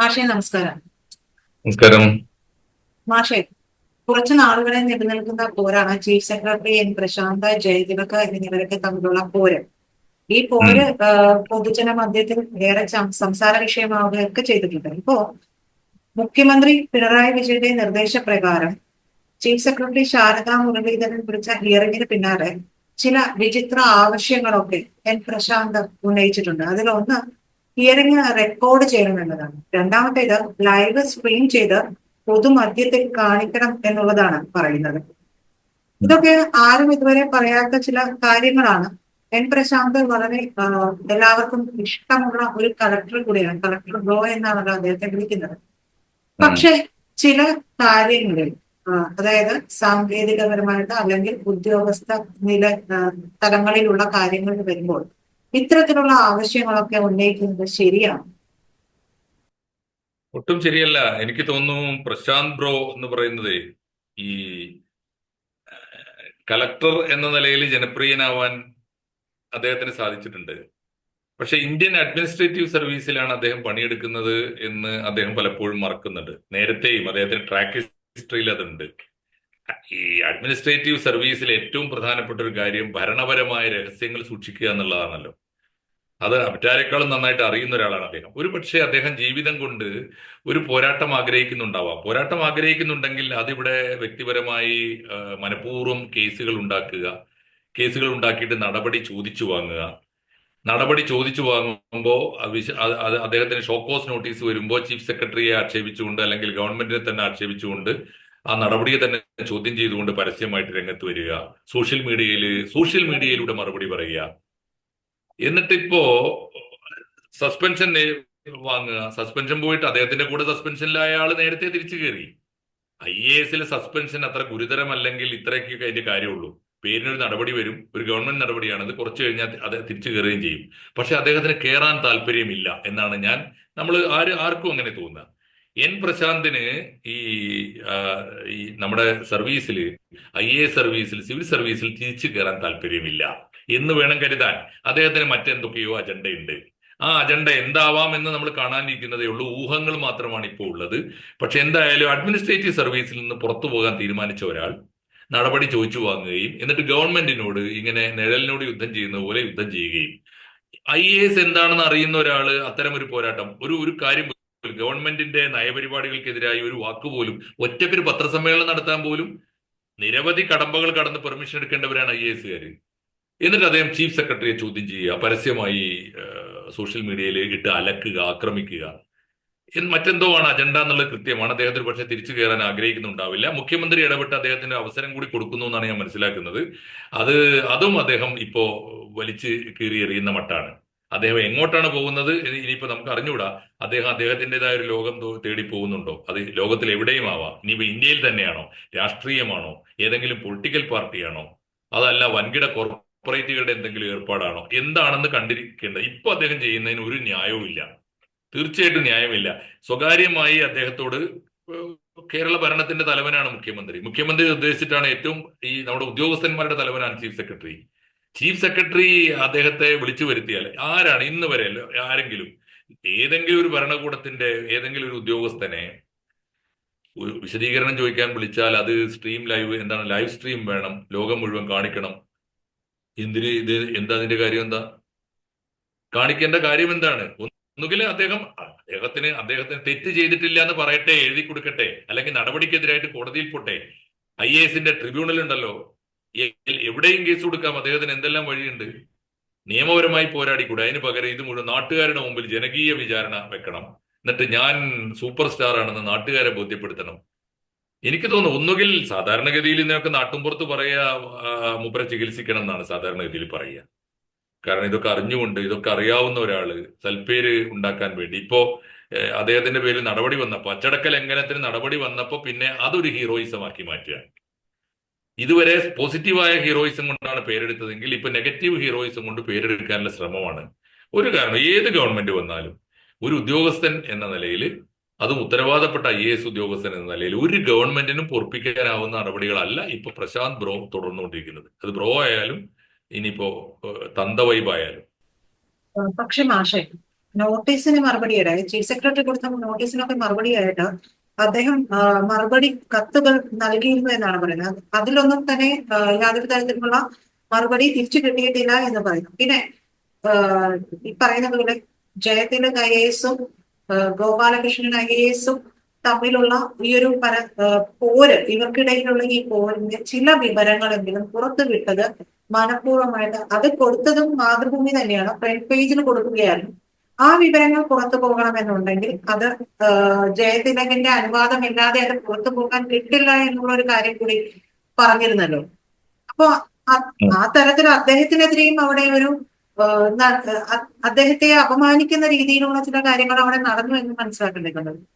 മാഷെ നമസ്കാരം. നമസ്കാരം. മാഷേ കുറച്ചു നാളുകളെ നിലനിൽക്കുന്ന പോരാണ് chief secretary N Prashanth Jayathilak എന്നിവരൊക്കെ തമ്മിലുള്ള പോര്. ഈ പോര് പൊതുജന മധ്യത്തിൽ ഏറെ സംസാര വിഷയമാവുകയൊക്കെ ചെയ്തിട്ടുണ്ട്. ഇപ്പോ മുഖ്യമന്ത്രി പിണറായി വിജയന്റെ നിർദ്ദേശപ്രകാരം ചീഫ് സെക്രട്ടറി ശാരദാ മുരളീധരൻ വിളിച്ച ഹിയറിംഗിന് പിന്നാലെ ചില വിചിത്ര ആവശ്യങ്ങളൊക്കെ എൻ പ്രശാന്ത് ഉന്നയിച്ചിട്ടുണ്ട്. അതിലൊന്ന് ഹിയറിംഗ് റെക്കോർഡ് ചെയ്യണം എന്നതാണ് രണ്ടാമത്തേത് ലൈവ് സ്ട്രീം ചെയ്ത് പൊതുമധ്യത്തിൽ കാണിക്കണം എന്നുള്ളതാണ് പറയുന്നത്. ഇതൊക്കെ ആരും ഇതുവരെ പറയാത്ത ചില കാര്യങ്ങളാണ്. എൻ പ്രശാന്ത് വളരെ എല്ലാവർക്കും ഇഷ്ടമുള്ള ഒരു കളക്ടർ കൂടിയാണ്. കളക്ടർ ബ്രോ എന്നാണല്ലോ അദ്ദേഹത്തെ വിളിക്കുന്നത്. പക്ഷെ ചില കാര്യങ്ങളിൽ അതായത് സാങ്കേതികപരമായിട്ട് അല്ലെങ്കിൽ ഉദ്യോഗസ്ഥ നില തലങ്ങളിലുള്ള കാര്യങ്ങൾ വരുമ്പോൾ ഇത്തരത്തിലുള്ള ആവശ്യങ്ങളൊക്കെ ഉന്നയിക്കുന്നത് ശരിയാണ്. ഒട്ടും ശരിയല്ല. എനിക്ക് തോന്നുന്നു പ്രശാന്ത് ബ്രോ എന്ന് പറയുന്നത് ഈ കലക്ടർ എന്ന നിലയിൽ ജനപ്രിയനാവാൻ അദ്ദേഹത്തിന് സാധിച്ചിട്ടുണ്ട്. പക്ഷെ ഇന്ത്യൻ അഡ്മിനിസ്ട്രേറ്റീവ് സർവീസിലാണ് അദ്ദേഹം പണിയെടുക്കുന്നത് എന്ന് അദ്ദേഹം പലപ്പോഴും മറക്കുന്നുണ്ട്. നേരത്തെയും അദ്ദേഹത്തിന്റെ ട്രാക്ക് ഹിസ്റ്ററിയിൽ അതുണ്ട്. ഈ അഡ്മിനിസ്ട്രേറ്റീവ് സർവീസിൽ ഏറ്റവും പ്രധാനപ്പെട്ട ഒരു കാര്യം ഭരണപരമായ രഹസ്യങ്ങൾ സൂക്ഷിക്കുക എന്നുള്ളതാണല്ലോ. അത് മറ്റാരെക്കാളും നന്നായിട്ട് അറിയുന്ന ഒരാളാണ് അദ്ദേഹം. ഒരു പക്ഷേ അദ്ദേഹം ജീവിതം കൊണ്ട് ഒരു പോരാട്ടം ആഗ്രഹിക്കുന്നുണ്ടാവാം. പോരാട്ടം ആഗ്രഹിക്കുന്നുണ്ടെങ്കിൽ അതിവിടെ വ്യക്തിപരമായി മനഃപൂർവം കേസുകൾ ഉണ്ടാക്കുക കേസുകൾ ഉണ്ടാക്കിയിട്ട് നടപടി ചോദിച്ചു വാങ്ങുക. നടപടി ചോദിച്ചു വാങ്ങുമ്പോൾ അദ്ദേഹത്തിന് ഷോക്കോസ് നോട്ടീസ് വരുമ്പോൾ ചീഫ് സെക്രട്ടറിയെ ആക്ഷേപിച്ചുകൊണ്ട് അല്ലെങ്കിൽ ഗവൺമെന്റിനെ തന്നെ ആക്ഷേപിച്ചുകൊണ്ട് ആ നടപടിയെ തന്നെ ചോദ്യം ചെയ്തുകൊണ്ട് പരസ്യമായിട്ട് രംഗത്ത് വരിക. സോഷ്യൽ മീഡിയയിൽ സോഷ്യൽ മീഡിയയിലൂടെ മറുപടി പറയുക. എന്നിട്ടിപ്പോ സസ്പെൻഷൻ വാങ്ങുക. സസ്പെൻഷൻ പോയിട്ട് അദ്ദേഹത്തിന്റെ കൂടെ സസ്പെൻഷനിലായ ആൾ നേരത്തെ തിരിച്ചു കയറി ഐ എ എസിലെ സസ്പെൻഷൻ അത്ര ഗുരുതരമല്ലെങ്കിൽ ഇത്രയൊക്കെ അതിന്റെ കാര്യമുള്ളൂ. പേരിനൊരു നടപടി വരും. ഒരു ഗവൺമെന്റ് നടപടിയാണത് കുറച്ചു കഴിഞ്ഞാൽ അത് തിരിച്ചു കയറുകയും ചെയ്യും. പക്ഷെ അദ്ദേഹത്തിന് കയറാൻ താല്പര്യമില്ല എന്നാണ് ഞാൻ നമ്മൾ ആര് ആർക്കും അങ്ങനെ തോന്നുക. എൻ പ്രശാന്തിന് ഈ നമ്മുടെ സർവീസിൽ ഐ എ സർവീസിൽ സിവിൽ സർവീസിൽ തിരിച്ചു കയറാൻ താല്പര്യമില്ല. എന്ന് വേണം കരുതാൻ. അദ്ദേഹത്തിന് മറ്റെന്തൊക്കെയോ അജണ്ടയുണ്ട്. ആ അജണ്ട എന്താവാം എന്ന് നമ്മൾ കാണാനിരിക്കുന്നതേ ഉള്ളൂ. ഊഹങ്ങൾ മാത്രമാണ് ഇപ്പോൾ ഉള്ളത്. പക്ഷെ എന്തായാലും അഡ്മിനിസ്ട്രേറ്റീവ് സർവീസിൽ നിന്ന് പുറത്തു പോകാൻ തീരുമാനിച്ച ഒരാൾ നടപടി ചോദിച്ചു വാങ്ങുകയും എന്നിട്ട് ഗവൺമെന്റിനോട് ഇങ്ങനെ നിഴലിനോട് യുദ്ധം ചെയ്യുന്ന പോലെ യുദ്ധം ചെയ്യുകയും. ഐ എ എസ് എന്താണെന്ന് അറിയുന്ന ഒരാൾ അത്തരം ഒരു പോരാട്ടം. ഒരു ഒരു കാര്യം ഗവൺമെന്റിന്റെ നയപരിപാടികൾക്കെതിരായി ഒരു വാക്കുപോലും ഒറ്റക്കൊരു പത്രസമ്മേളനം നടത്താൻ പോലും നിരവധി കടമ്പകൾ കടന്ന് പെർമിഷൻ എടുക്കേണ്ടവരാണ് ഐ എ എന്നിട്ട് അദ്ദേഹം ചീഫ് സെക്രട്ടറിയെ ചോദ്യം ചെയ്യുക പരസ്യമായി സോഷ്യൽ മീഡിയയിൽ ഇട്ട് അലക്കുക ആക്രമിക്കുക. മറ്റെന്തോ ആണ് അജണ്ട എന്നുള്ളത് കൃത്യമാണ്. അദ്ദേഹത്തിന് പക്ഷേ തിരിച്ചു കയറാൻ ആഗ്രഹിക്കുന്നുണ്ടാവില്ല. മുഖ്യമന്ത്രി ഇടപെട്ട് അദ്ദേഹത്തിന് അവസരം കൂടി കൊടുക്കുന്നു എന്നാണ് ഞാൻ മനസ്സിലാക്കുന്നത്. അത് അതും അദ്ദേഹം ഇപ്പോ വലിച്ച് കീറി എറിയുന്ന മട്ടാണ്. അദ്ദേഹം എങ്ങോട്ടാണ് പോകുന്നത്? ഇനി- ഇനിയിപ്പോ നമുക്ക് അറിഞ്ഞുകൂടാ. അദ്ദേഹം അദ്ദേഹത്തിന്റെതായ ഒരു ലോകം തേടി പോകുന്നുണ്ടോ? അത് ലോകത്തിൽ എവിടെയും ആവാം. ഇനിയിപ്പോ ഇന്ത്യയിൽ തന്നെയാണോ? രാഷ്ട്രീയമാണോ? ഏതെങ്കിലും പൊളിറ്റിക്കൽ പാർട്ടിയാണോ? അതല്ല വൻകിട കോർപ്പറേറ്റുകളുടെ എന്തെങ്കിലും ഏർപ്പാടാണോ? എന്താണെന്ന് കണ്ടിരിക്കേണ്ടത് ഇപ്പൊ അദ്ദേഹം ചെയ്യുന്നതിന് ഒരു ന്യായവും ഇല്ല തീർച്ചയായിട്ടും ന്യായമില്ല. സ്വകാര്യമായി അദ്ദേഹത്തോട് കേരള ഭരണത്തിന്റെ തലവനാണ് മുഖ്യമന്ത്രി. മുഖ്യമന്ത്രി ഉദ്ദേശിച്ചിട്ടാണ് ഏറ്റവും ഈ നമ്മുടെ ഉദ്യോഗസ്ഥന്മാരുടെ തലവനാണ് ചീഫ് സെക്രട്ടറി. ചീഫ് സെക്രട്ടറി അദ്ദേഹത്തെ വിളിച്ചു വരുത്തിയാൽ ആരാണ് ഇന്ന് വരെ ആരെങ്കിലും ഏതെങ്കിലും ഒരു ഭരണകൂടത്തിന്റെ ഏതെങ്കിലും ഒരു ഉദ്യോഗസ്ഥനെ വിശദീകരണം ചോദിക്കാൻ വിളിച്ചാൽ അത് സ്ട്രീം ലൈവ് എന്താണ് ലൈവ് സ്ട്രീം വേണം ലോകം മുഴുവൻ കാണിക്കണം എന്തിന് ഇത് എന്താ അതിന്റെ കാര്യം എന്താ? കാണിക്കേണ്ട കാര്യം എന്താണ്? ഒന്നുകിൽ അദ്ദേഹം അദ്ദേഹത്തിന് അദ്ദേഹത്തിന് തെറ്റ് ചെയ്തിട്ടില്ല എന്ന് പറയട്ടെ എഴുതി കൊടുക്കട്ടെ അല്ലെങ്കിൽ നടപടിക്കെതിരായിട്ട് കോടതിയിൽ പോട്ടെ. ഐ എ എസിന്റെ ട്രിബ്യൂണൽ ഉണ്ടല്ലോ. എവിടെയും കേസ് കൊടുക്കാം. അദ്ദേഹത്തിന് എന്തെല്ലാം വഴിയുണ്ട്? നിയമപരമായി പോരാടിക്കൂടെ. അതിന് പകരം ഇത് മുഴുവൻ നാട്ടുകാരുടെ മുമ്പിൽ ജനകീയ വിചാരണ വെക്കണം. എന്നിട്ട് ഞാൻ സൂപ്പർ സ്റ്റാർ ആണെന്ന് നാട്ടുകാരെ ബോധ്യപ്പെടുത്തണം. എനിക്ക് തോന്നുന്നു ഒന്നുകിൽ സാധാരണഗതിയിൽ ഇതിനൊക്കെ നാട്ടുമ്പുറത്ത് പറയുക മൂപ്പരെ ചികിത്സിക്കണം എന്നാണ് സാധാരണഗതിയിൽ പറയുക. കാരണം ഇതൊക്കെ അറിഞ്ഞുകൊണ്ട് ഇതൊക്കെ അറിയാവുന്ന ഒരാൾ സൽപ്പേര് ഉണ്ടാക്കാൻ വേണ്ടി. ഇപ്പോ അദ്ദേഹത്തിന്റെ പേരിൽ നടപടി വന്നപ്പോ അച്ചടക്ക ലംഘനത്തിന് നടപടി വന്നപ്പോ പിന്നെ അതൊരു ഹീറോയിസം ആക്കി മാറ്റുക ഇതുവരെ പോസിറ്റീവായ ഹീറോയിസം കൊണ്ടാണ് പേരെടുത്തതെങ്കിൽ ഇപ്പൊ നെഗറ്റീവ് ഹീറോയിസം കൊണ്ട് പേരെടുക്കാനുള്ള ശ്രമമാണ്. ഒരു കാരണം ഏത് ഗവൺമെന്റ് വന്നാലും ഒരു ഉദ്യോഗസ്ഥൻ എന്ന നിലയിൽ അതും ഉത്തരവാദപ്പെട്ട ഐ എസ് ഉദ്യോഗസ്ഥൻ എന്ന നിലയിൽ ഒരു ഗവൺമെന്റിനും പൊറപ്പിക്കാനാവുന്ന നടപടികളല്ല ഇപ്പൊ പ്രശാന്ത് ബ്രോ തുടർന്നുകൊണ്ടിരിക്കുന്നത്. അത് ബ്രോ ആയാലും ഇനിയിപ്പോ തന്തവൈബായാലും പക്ഷെ മാഷെ നോട്ടീസിന് മറുപടിയായിട്ട് ചീഫ് സെക്രട്ടറി കൊടുത്ത നോട്ടീസിനൊക്കെ മറുപടിയായിട്ട് അദ്ദേഹം മറുപടി കത്തുകൾ നൽകിയിരുന്നു എന്നാണ് പറയുന്നത്. അതിലൊന്നും തന്നെ യാതൊരു തരത്തിലുള്ള മറുപടി തിരിച്ചു കിട്ടിയിട്ടില്ല എന്ന് പറയുന്നു. പിന്നെ ഈ പറയുന്ന പോലെ ജയത്തിന്റെ എസും ഗോപാലകൃഷ്ണൻ ഐ എസും തമ്മിലുള്ള ഈ ഒരു പര പോര് ഇവർക്കിടയിലുള്ള ഈ പോരിന്റെ ചില വിവരങ്ങളെങ്കിലും പുറത്തു വിട്ടത് മനഃപൂർവമായിട്ട് അത് കൊടുത്തതും മാതൃഭൂമി തന്നെയാണ് ഫ്രണ്ട് പേജിൽ കൊടുക്കുകയായിരുന്നു. ആ വിവരങ്ങൾ പുറത്തു പോകണമെന്നുണ്ടെങ്കിൽ അത് ജയതിലകന്റെ അനുവാദമില്ലാതെ അത് പുറത്തു പോകാൻ കിട്ടില്ല എന്നുള്ള ഒരു കാര്യം കൂടി പറഞ്ഞിരുന്നല്ലോ. അപ്പൊ ആ- തരത്തിൽ അദ്ദേഹത്തിനെതിരെയും അവിടെ ഒരു അദ്ദേഹത്തെ അപമാനിക്കുന്ന രീതിയിലുള്ള ചില കാര്യങ്ങൾ അവിടെ നടന്നു എന്ന് മനസ്സിലാക്കേണ്ടതുണ്ട്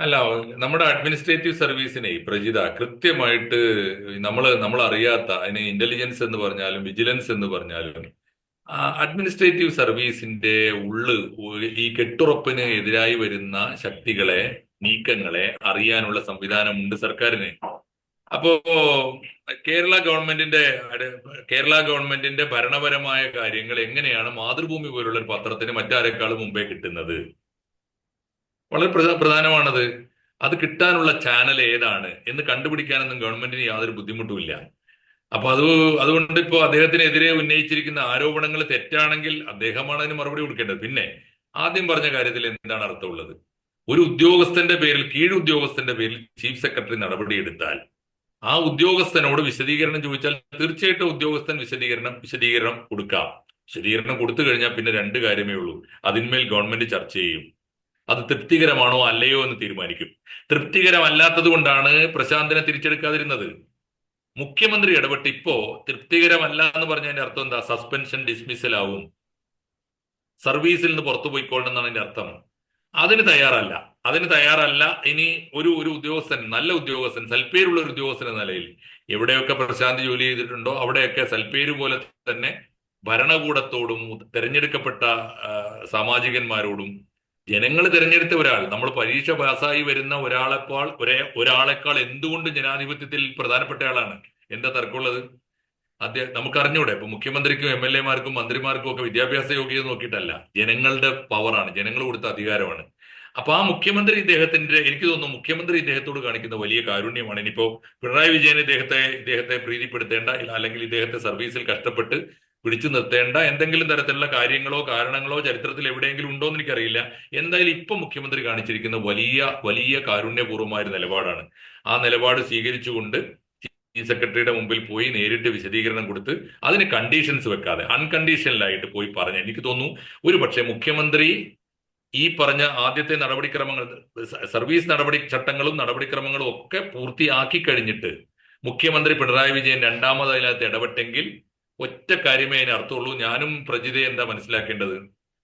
അല്ല നമ്മുടെ അഡ്മിനിസ്ട്രേറ്റീവ് സർവീസിനെ പ്രജിത കൃത്യമായിട്ട് നമ്മൾ നമ്മൾ അറിയാത്ത അതിന് ഇന്റലിജൻസ് എന്ന് പറഞ്ഞാലും വിജിലൻസ് എന്ന് പറഞ്ഞാലും അഡ്മിനിസ്ട്രേറ്റീവ് സർവീസിന്റെ ഉള്ള് ഈ കെട്ടുറപ്പിന് എതിരായി വരുന്ന ശക്തികളെ നീക്കങ്ങളെ അറിയാനുള്ള സംവിധാനമുണ്ട് സർക്കാരിന്. അപ്പോ കേരള ഗവൺമെന്റിന്റെ കേരള ഗവൺമെന്റിന്റെ ഭരണപരമായ കാര്യങ്ങൾ എങ്ങനെയാണ് മാതൃഭൂമി പോലുള്ള ഒരു പത്രത്തിന് മറ്റാരെക്കാളും മുമ്പേ കിട്ടുന്നത്? വളരെ പ്രധാ- പ്രധാനമാണത്. അത് കിട്ടാനുള്ള ചാനൽ ഏതാണ്? എന്ന് കണ്ടുപിടിക്കാനൊന്നും ഗവൺമെന്റിന് യാതൊരു ബുദ്ധിമുട്ടുമില്ല അപ്പൊ അത് അതുകൊണ്ട് ഇപ്പോ അദ്ദേഹത്തിനെതിരെ ഉന്നയിച്ചിരിക്കുന്ന ആരോപണങ്ങൾ തെറ്റാണെങ്കിൽ അദ്ദേഹമാണ് അതിന് മറുപടി കൊടുക്കേണ്ടത്. പിന്നെ ആദ്യം പറഞ്ഞ കാര്യത്തിൽ എന്താണ് അർത്ഥമുള്ളത്? ഒരു ഉദ്യോഗസ്ഥന്റെ പേരിൽ കീഴുദ്യോഗസ്ഥന്റെ പേരിൽ ചീഫ് സെക്രട്ടറി നടപടിയെടുത്താൽ ആ ഉദ്യോഗസ്ഥനോട് വിശദീകരണം ചോദിച്ചാൽ തീർച്ചയായിട്ടും ഉദ്യോഗസ്ഥൻ വിശദീകരണം വിശദീകരണം കൊടുക്കാം. വിശദീകരണം കൊടുത്തു കഴിഞ്ഞാൽ പിന്നെ രണ്ട് കാര്യമേ ഉള്ളൂ. അതിന്മേൽ ഗവൺമെന്റ് ചർച്ച ചെയ്യും. അത് തൃപ്തികരമാണോ അല്ലയോ എന്ന് തീരുമാനിക്കും. തൃപ്തികരമല്ലാത്തത് കൊണ്ടാണ് പ്രശാന്തിനെ തിരിച്ചെടുക്കാതിരുന്നത്. മുഖ്യമന്ത്രി ഇടപെട്ട് ഇപ്പോ തൃപ്തികരമല്ല എന്ന് പറഞ്ഞതിന്റെ അർത്ഥം എന്താ? സസ്പെൻഷൻ ഡിസ്മിസൽ ആവും. സർവീസിൽ നിന്ന് പുറത്തു പോയിക്കൊള്ളണം എന്നാണ് അതിന്റെ അർത്ഥം. അതിന് തയ്യാറല്ല. അതിന് തയ്യാറല്ല. ഇനി ഒരു ഒരു ഉദ്യോഗസ്ഥൻ നല്ല ഉദ്യോഗസ്ഥൻ സൽപ്പേരുള്ള ഒരു ഉദ്യോഗസ്ഥൻ എന്ന നിലയിൽ എവിടെയൊക്കെ പ്രശാന്തി ജോലി ചെയ്തിട്ടുണ്ടോ അവിടെയൊക്കെ സൽപ്പേര് പോലെ തന്നെ ഭരണകൂടത്തോടും തെരഞ്ഞെടുക്കപ്പെട്ട സാമാജികന്മാരോടും ജനങ്ങൾ തിരഞ്ഞെടുത്ത ഒരാൾ നമ്മൾ പരീക്ഷ പാസ്സായി വരുന്ന ഒരാളെക്കാൾ ഒരേ ഒരാളെക്കാൾ എന്തുകൊണ്ട് ജനാധിപത്യത്തിൽ പ്രധാനപ്പെട്ട ആളാണ്? എന്താ തർക്കമുള്ളത്? അദ്ദേഹം നമുക്ക് അറിഞ്ഞൂടെ ഇപ്പൊ മുഖ്യമന്ത്രിക്കും എം എൽ എമാർക്കും മന്ത്രിമാർക്കും ഒക്കെ വിദ്യാഭ്യാസ യോഗ്യത നോക്കിയിട്ടല്ല. ജനങ്ങളുടെ പവറാണ് ജനങ്ങൾ കൊടുത്ത അധികാരമാണ്. അപ്പൊ ആ മുഖ്യമന്ത്രി ഇദ്ദേഹത്തിന്റെ എനിക്ക് തോന്നുന്നു മുഖ്യമന്ത്രി ഇദ്ദേഹത്തോട് കാണിക്കുന്ന വലിയ കാരുണ്യമാണ്. ഇനിയിപ്പോ പിണറായി വിജയൻ ഇദ്ദേഹത്തെ ഇദ്ദേഹത്തെ പ്രീതിപ്പെടുത്തേണ്ട അല്ലെങ്കിൽ ഇദ്ദേഹത്തെ സർവീസിൽ കഷ്ടപ്പെട്ട് പിടിച്ചു നിർത്തേണ്ട എന്തെങ്കിലും തരത്തിലുള്ള കാര്യങ്ങളോ കാരണങ്ങളോ ചരിത്രത്തിൽ എവിടെയെങ്കിലും ഉണ്ടോ എന്ന് എനിക്കറിയില്ല. എന്തായാലും ഇപ്പൊ മുഖ്യമന്ത്രി കാണിച്ചിരിക്കുന്ന വലിയ വലിയ കാരുണ്യപൂർവമായ നിലപാടാണ്. ആ നിലപാട് സ്വീകരിച്ചുകൊണ്ട് ചീഫ് സെക്രട്ടറിയുടെ മുമ്പിൽ പോയി നേരിട്ട് വിശദീകരണം കൊടുത്ത് അതിന് കണ്ടീഷൻസ് വെക്കാതെ അൺകണ്ടീഷണലായിട്ട് പോയി പറഞ്ഞു എനിക്ക് തോന്നുന്നു ഒരു പക്ഷേ മുഖ്യമന്ത്രി ഈ പറഞ്ഞ ആദ്യത്തെ നടപടിക്രമങ്ങൾ സർവീസ് നടപടി ചട്ടങ്ങളും നടപടിക്രമങ്ങളും ഒക്കെ പൂർത്തിയാക്കി കഴിഞ്ഞിട്ട് മുഖ്യമന്ത്രി പിണറായി വിജയൻ രണ്ടാമത് അതിനകത്ത് ഇടപെട്ടെങ്കിൽ ഒറ്റ കാര്യമേ അതിന് അർത്ഥമുള്ളൂ. ഞാനും പ്രജിതയെ എന്താ മനസ്സിലാക്കേണ്ടത്?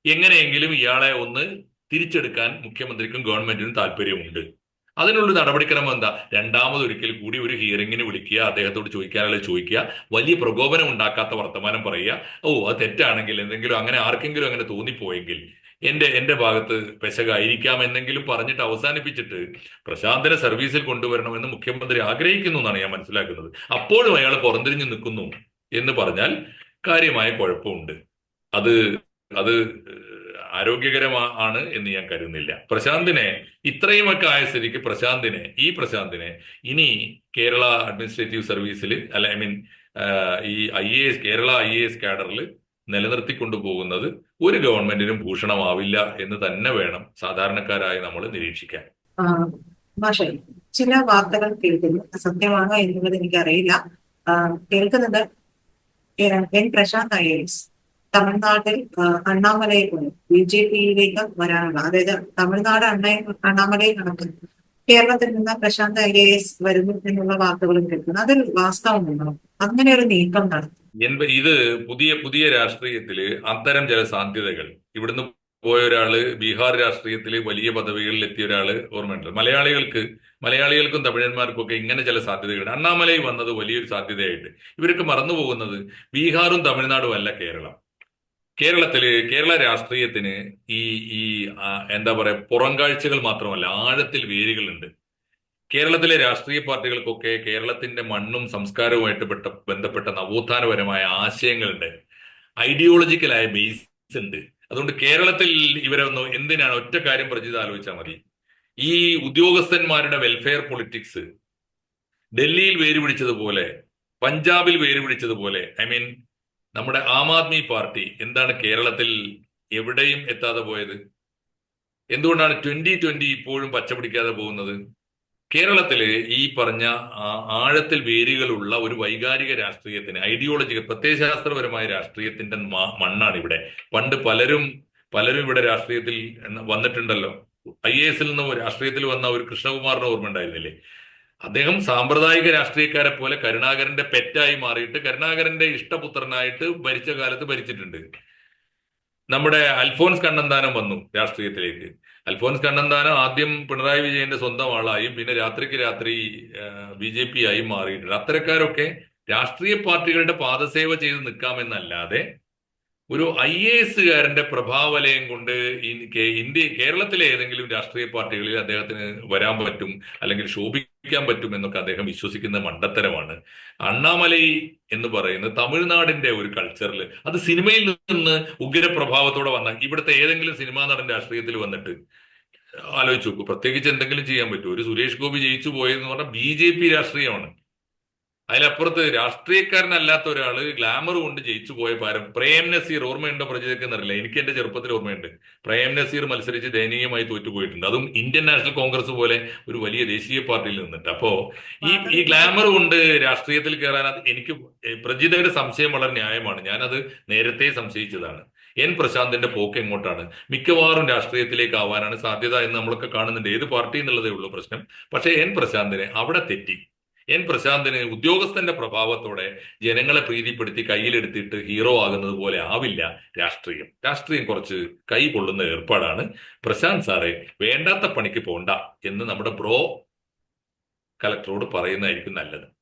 എങ്ങനെയെങ്കിലും ഇയാളെ ഒന്ന് തിരിച്ചെടുക്കാൻ മുഖ്യമന്ത്രിക്കും ഗവൺമെന്റിനും താല്പര്യമുണ്ട്. അതിനുള്ള നടപടിക്രമം എന്താ? രണ്ടാമത് ഒരിക്കൽ കൂടി ഒരു ഹിയറിംഗിന് വിളിക്കുക അദ്ദേഹത്തോട് ചോദിക്കാനുള്ള ചോദിക്കുക വലിയ പ്രകോപനം ഉണ്ടാക്കാത്ത വർത്തമാനം പറയുക. ഓ അത് തെറ്റാണെങ്കിൽ എന്തെങ്കിലും അങ്ങനെ ആർക്കെങ്കിലും അങ്ങനെ തോന്നിപ്പോയെങ്കിൽ എന്റെ എന്റെ ഭാഗത്ത് പെശകായിരിക്കാം എന്നെങ്കിലും പറഞ്ഞിട്ട് അവസാനിപ്പിച്ചിട്ട് പ്രശാന്തനെ സർവീസിൽ കൊണ്ടുവരണമെന്ന് മുഖ്യമന്ത്രി ആഗ്രഹിക്കുന്നു എന്നാണ് ഞാൻ മനസ്സിലാക്കുന്നത്. അപ്പോഴും അയാൾ പുറന്തിരിഞ്ഞു നിൽക്കുന്നു എന്ന് പറഞ്ഞാൽ കാര്യമായ കുഴപ്പമുണ്ട്. അത് അത് ആരോഗ്യകരമാണ് എന്ന് ഞാൻ കരുതുന്നില്ല. പ്രശാന്തിനെ ഇത്രയുമൊക്കെ ആയ സ്ഥിതിക്ക് പ്രശാന്തിനെ ഈ പ്രശാന്തിനെ ഇനി കേരള അഡ്മിനിസ്ട്രേറ്റീവ് സർവീസിൽ അല്ല ഐ മീൻ ഈ I A S Kerala I A S കാഡറിൽ നിലനിർത്തിക്കൊണ്ടു പോകുന്നത് ഒരു ഗവൺമെന്റിനും ഭൂഷണമാവില്ല എന്ന് തന്നെ വേണം സാധാരണക്കാരായി നമ്മൾ നിരീക്ഷിക്കാൻ. ചില വാർത്തകൾ കേൾക്കുന്നു. സത്യമാണോ എന്നുള്ളത് എനിക്കറിയില്ല. കേൾക്കുന്നത് എൻ പ്രശാന്ത് ഐ എസ് തമിഴ്നാട്ടിൽ അണ്ണാമലയിൽ പോയി. ബി ജെ പിയിലേക്ക് വരാനുള്ള അതായത് തമിഴ്നാട് അണ്ണ അണ്ണാമലയിൽ നടക്കുന്നു. കേരളത്തിൽ നിന്ന് പ്രശാന്ത് ഐ എസ് വരുന്നു എന്നുള്ള വാർത്തകളും കേൾക്കുന്നു. അതിൽ വാസ്തവമുണ്ടോ അങ്ങനെ ഒരു നീക്കം നടത്തും. ഇത് പുതിയ പുതിയ രാഷ്ട്രീയത്തിൽ അത്തരം ചില സാധ്യതകൾ. ഇവിടുന്ന് പോയ ഒരാൾ ബീഹാർ രാഷ്ട്രീയത്തിൽ വലിയ പദവികളിൽ എത്തിയ ഒരാൾ ഓർമ്മയുണ്ട് മലയാളികൾക്ക് മലയാളികൾക്കും തമിഴന്മാർക്കും ഒക്കെ ഇങ്ങനെ ചില സാധ്യതകളുണ്ട്. അണ്ണാമലൈ വന്നത് വലിയൊരു സാധ്യതയായിട്ട്. ഇവർക്ക് മറന്നു പോകുന്നത് ബീഹാറും തമിഴ്നാടും അല്ല കേരളം. കേരളത്തിൽ കേരള രാഷ്ട്രീയത്തിന് ഈ ഈ എന്താ പറയാ പുറംകാഴ്ചകൾ മാത്രമല്ല ആഴത്തിൽ വേരുകളുണ്ട്. കേരളത്തിലെ രാഷ്ട്രീയ പാർട്ടികൾക്കൊക്കെ കേരളത്തിന്റെ മണ്ണും സംസ്കാരവുമായിട്ട് പെട്ട ബന്ധപ്പെട്ട നവോത്ഥാനപരമായ ആശയങ്ങളുണ്ട്. ഐഡിയോളജിക്കലായ ബേസ് ഉണ്ട്. അതുകൊണ്ട് കേരളത്തിൽ ഇവരെ ഒന്ന് എന്തിനാണ് ഒറ്റ കാര്യം പറഞ്ഞത് ആലോചിച്ചാൽ മതി. ഈ ഉദ്യോഗസ്ഥന്മാരുടെ വെൽഫെയർ പൊളിറ്റിക്സ് ഡൽഹിയിൽ വേര് പിടിച്ചതുപോലെ പഞ്ചാബിൽ വേര് പിടിച്ചതുപോലെ ഐ മീൻ നമ്മുടെ ആം ആദ്മി പാർട്ടി എന്താണ് കേരളത്തിൽ എവിടെയും എത്താതെ പോയത്? എന്തുകൊണ്ടാണ് ട്വന്റി ട്വന്റി ഇപ്പോഴും പച്ച പിടിക്കാതെ പോകുന്നത്? കേരളത്തിൽ ഈ പറഞ്ഞ ആഴത്തിൽ വേരുകളുള്ള ഒരു വൈകാരിക രാഷ്ട്രീയത്തിന് ഐഡിയോളജിക്കൽ പ്രത്യയശാസ്ത്രപരമായ രാഷ്ട്രീയത്തിന്റെ മണ്ണാണ് ഇവിടെ പണ്ട് പലരും പലരും ഇവിടെ രാഷ്ട്രീയത്തിൽ വന്നിട്ടുണ്ടല്ലോ. ഐ എ എസിൽ നിന്ന് രാഷ്ട്രീയത്തിൽ വന്ന ഒരു കൃഷ്ണകുമാറിന് ഓർമ്മ ഉണ്ടായിരുന്നില്ലേ? അദ്ദേഹം സാമ്പ്രദായിക രാഷ്ട്രീയക്കാരെ പോലെ കരുണാകരന്റെ പെറ്റായി മാറിയിട്ട് കരുണാകരന്റെ ഇഷ്ടപുത്രനായിട്ട് ഭരിച്ച കാലത്ത് ഭരിച്ചിട്ടുണ്ട്. നമ്മുടെ അൽഫോൻസ് കണ്ണന്താനം വന്നു രാഷ്ട്രീയത്തിലേക്ക്. അൽഫോൻസ് കണ്ണന്താനം ആദ്യം പിണറായി വിജയന്റെ സ്വന്തം ആളായും പിന്നെ രാത്രിക്ക് രാത്രി ബി ജെ പി ആയും മാറിയിട്ടുണ്ട്. അത്തരക്കാരൊക്കെ രാഷ്ട്രീയ പാർട്ടികളുടെ പാദസേവ ചെയ്ത് നിൽക്കാമെന്നല്ലാതെ ഒരു ഐ എ എസുകാരന്റെ പ്രഭാവലയം കൊണ്ട് ഇന്ത്യ കേരളത്തിലെ ഏതെങ്കിലും രാഷ്ട്രീയ പാർട്ടികളിൽ അദ്ദേഹത്തിന് വരാൻ പറ്റും അല്ലെങ്കിൽ ശോഭിക്കാൻ പറ്റും എന്നൊക്കെ അദ്ദേഹം വിശ്വസിക്കുന്ന മണ്ടത്തരമാണ്. അണ്ണാമലൈ എന്ന് പറയുന്ന തമിഴ്നാടിന്റെ ഒരു കൾച്ചറിൽ അത് സിനിമയിൽ നിന്ന് ഉഗ്രപ്രഭാവത്തോടെ വന്ന ഇവിടുത്തെ ഏതെങ്കിലും സിനിമാ നടൻ രാഷ്ട്രീയത്തിൽ വന്നിട്ട് ആലോചിച്ച് നോക്കൂ. പ്രത്യേകിച്ച് എന്തെങ്കിലും ചെയ്യാൻ പറ്റുമോ? ഒരു സുരേഷ് ഗോപി ജയിച്ചു പോയെന്ന് പറഞ്ഞാൽ ബി ജെ പി രാഷ്ട്രീയമാണ്. അതിലപ്പുറത്ത് രാഷ്ട്രീയക്കാരനല്ലാത്ത ഒരാൾ ഗ്ലാമർ കൊണ്ട് ജയിച്ചു പോയ ഭാരം പ്രേം നസീർ ഓർമ്മയുണ്ടോ പ്രജയ്ക്ക് എന്നറിയില്ല എനിക്ക് എന്റെ ചെറുപ്പത്തിൽ ഓർമ്മയുണ്ട്. പ്രേം നസീർ മത്സരിച്ച് ദയനീയമായി തോറ്റുപോയിട്ടുണ്ട്. അതും ഇന്ത്യൻ നാഷണൽ കോൺഗ്രസ് പോലെ ഒരു വലിയ ദേശീയ പാർട്ടിയിൽ നിന്നിട്ട്. അപ്പോ ഈ ഈ ഗ്ലാമർ കൊണ്ട് രാഷ്ട്രീയത്തിൽ കയറാൻ എനിക്ക് പ്രജിതയുടെ സംശയം വളരെ ന്യായമാണ്. ഞാനത് നേരത്തെ സംശയിച്ചതാണ്. എൻ പ്രശാന്തിന്റെ പോക്ക് എങ്ങോട്ടാണ്? മിക്കവാറും രാഷ്ട്രീയത്തിലേക്ക് ആവാനാണ് സാധ്യത എന്ന് നമ്മളൊക്കെ കാണുന്നുണ്ട്. ഏത് പാർട്ടി എന്നുള്ളതേ ഉള്ളൂ പ്രശ്നം. പക്ഷേ എൻ പ്രശാന്തിനെ അവിടെ തെറ്റി. എൻ പ്രശാന്തിന് ഉദ്യോഗസ്ഥന്റെ പ്രഭാവത്തോടെ ജനങ്ങളെ പ്രീതിപ്പെടുത്തി കയ്യിലെടുത്തിട്ട് ഹീറോ ആകുന്നത് പോലെ ആവില്ല രാഷ്ട്രീയം. രാഷ്ട്രീയം കുറച്ച് കൈ കൊള്ളുന്ന ഏർപ്പാടാണ്. പ്രശാന്ത് സാറേ വേണ്ടാത്ത പണിക്ക് പോണ്ട എന്ന് നമ്മുടെ ബ്രോ കലക്ടറോട് പറയുന്നതായിരിക്കും നല്ലത്.